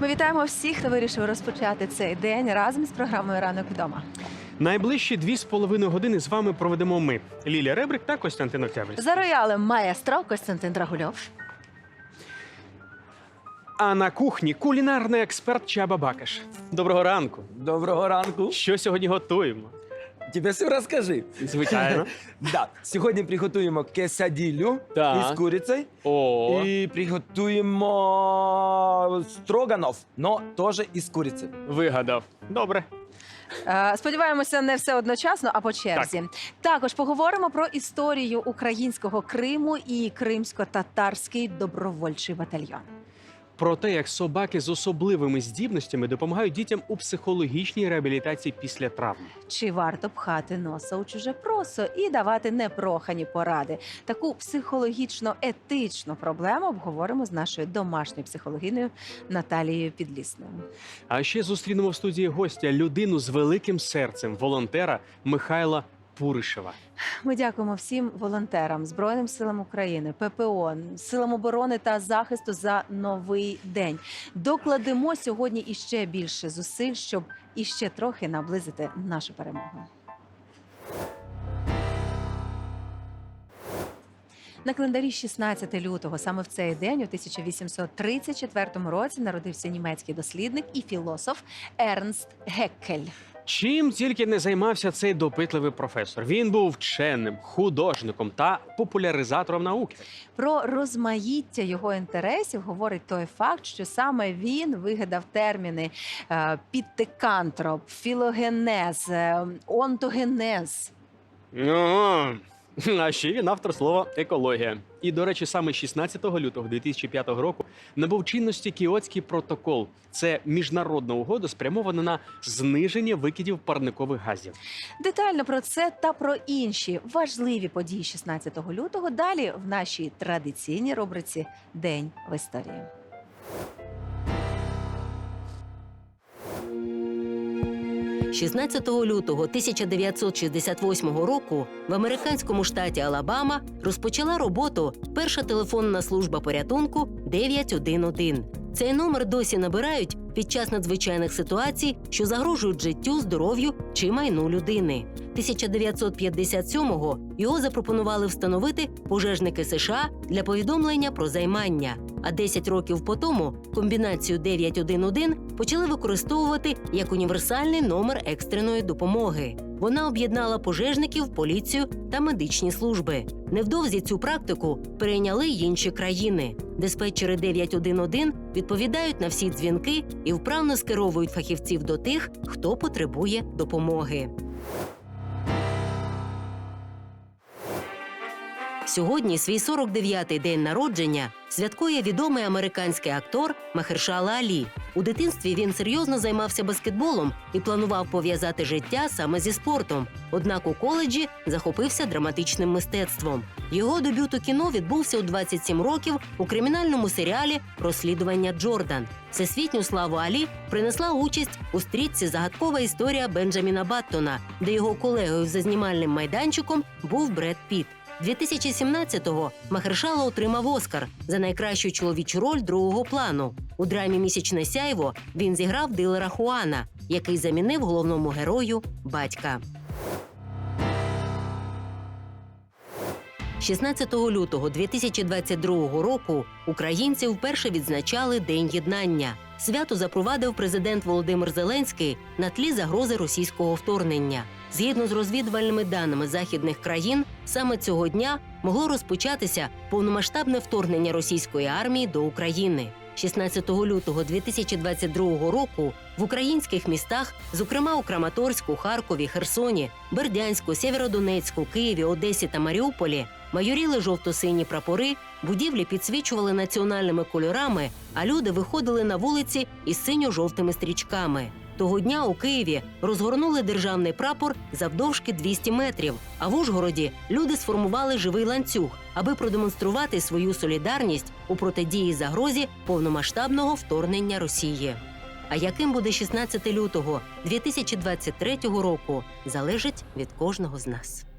Ми вітаємо всіх, хто вирішив розпочати цей день разом з програмою Ранок вдома. Найближчі дві з половиною години з вами проведемо ми Лілія Ребрик та Костянтин Октябрь. За роялем маестро Костянтин Драгульов. А на кухні кулінарний експерт Чаба Бакаш. Доброго ранку. Доброго ранку. Що сьогодні готуємо? Тебе все розкажи. Звичайно. Да. Сьогодні приготуємо кесаділю Так. із курицею О, і приготуємо строганов, но теж із курицею. вигадав. Добре. Е, Сподіваємося, не все одночасно, а по черзі. Також поговоримо про історію українського Криму і кримсько-татарський добровольчий батальйон. Про те, як собаки з особливими здібностями допомагають дітям у психологічній реабілітації після травм. Чи варто пхати носа у чуже просо і давати непрохані поради? Таку психологічно-етичну проблему обговоримо з нашою домашньою психологиною Наталією Підлісною. А ще зустрінемо в студії гостя людину з великим серцем, волонтера Михайла Пуришева. Ми дякуємо всім волонтерам, Збройним силам України, ППО, силам оборони та захисту за новий день. Докладемо сьогодні іще більше зусиль, щоб іще трохи наблизити нашу перемогу. На календарі 16 лютого, саме в цей день, у 1834 році, народився німецький дослідник і філософ Ернст Геккель. Чим тільки не займався цей допитливий професор. Він був вченим, художником та популяризатором науки. Про розмаїття його інтересів говорить той факт, що саме він вигадав терміни е, підтекантроп, філогенез, е, онтогенез. Ну, а ще він автор слова екологія. І, до речі, саме 16 лютого 2005 року набув чинності Кіотський протокол. Це міжнародна угода, спрямована на зниження викидів парникових газів. Детально про це та про інші важливі події 16 лютого далі в нашій традиційній рубриці День в історії. – 16 лютого 1968 року в американському штаті Алабама розпочала роботу перша телефонна служба порятунку 911. Цей номер досі набирають під час надзвичайних ситуацій, що загрожують життю, здоров'ю чи майну людини. 1957-го його запропонували встановити пожежники США для повідомлення про займання. А 10 років по тому комбінацію 911 почали використовувати як універсальний номер екстреної допомоги. Вона об'єднала пожежників, поліцію та медичні служби. Невдовзі цю практику перейняли й інші країни. Диспетчери 911 відповідають на всі дзвінки і вправно скеровують фахівців до тих, хто потребує допомоги. Сьогодні свій 49-й день народження святкує відомий американський актор Махершала Алі. У дитинстві він серйозно займався баскетболом і планував пов'язати життя саме зі спортом. Однак у коледжі захопився драматичним мистецтвом. Його дебют у кіно відбувся у 27 років у кримінальному серіалі Розслідування Джордан. Всесвітню славу Алі принесла участь у стрічці Загадкова історія Бенджаміна Баттона, де його колегою за знімальним майданчиком був Бред Піт. 2017-го Махершала отримав Оскар за найкращу чоловічу роль другого плану. У драмі Місячне сяйво він зіграв дилера Хуана, який замінив головному герою батька. 16 лютого 2022 року українці вперше відзначали День єднання. Свято запровадив президент Володимир Зеленський на тлі загрози російського вторгнення. Згідно з розвідувальними даними західних країн, саме цього дня могло розпочатися повномасштабне вторгнення російської армії до України. 16 лютого 2022 року в українських містах, зокрема у Краматорську, Харкові, Херсоні, Бердянську, Сєвєродонецьку, Києві, Одесі та Маріуполі, майоріли жовто-сині прапори, будівлі підсвічували національними кольорами, а люди виходили на вулиці із синьо-жовтими стрічками. Того дня у Києві розгорнули державний прапор завдовжки 200 метрів. А в Ужгороді люди сформували живий ланцюг, аби продемонструвати свою солідарність у протидії загрозі повномасштабного вторгнення Росії. А яким буде 16 лютого 2023 року, залежить від кожного з нас.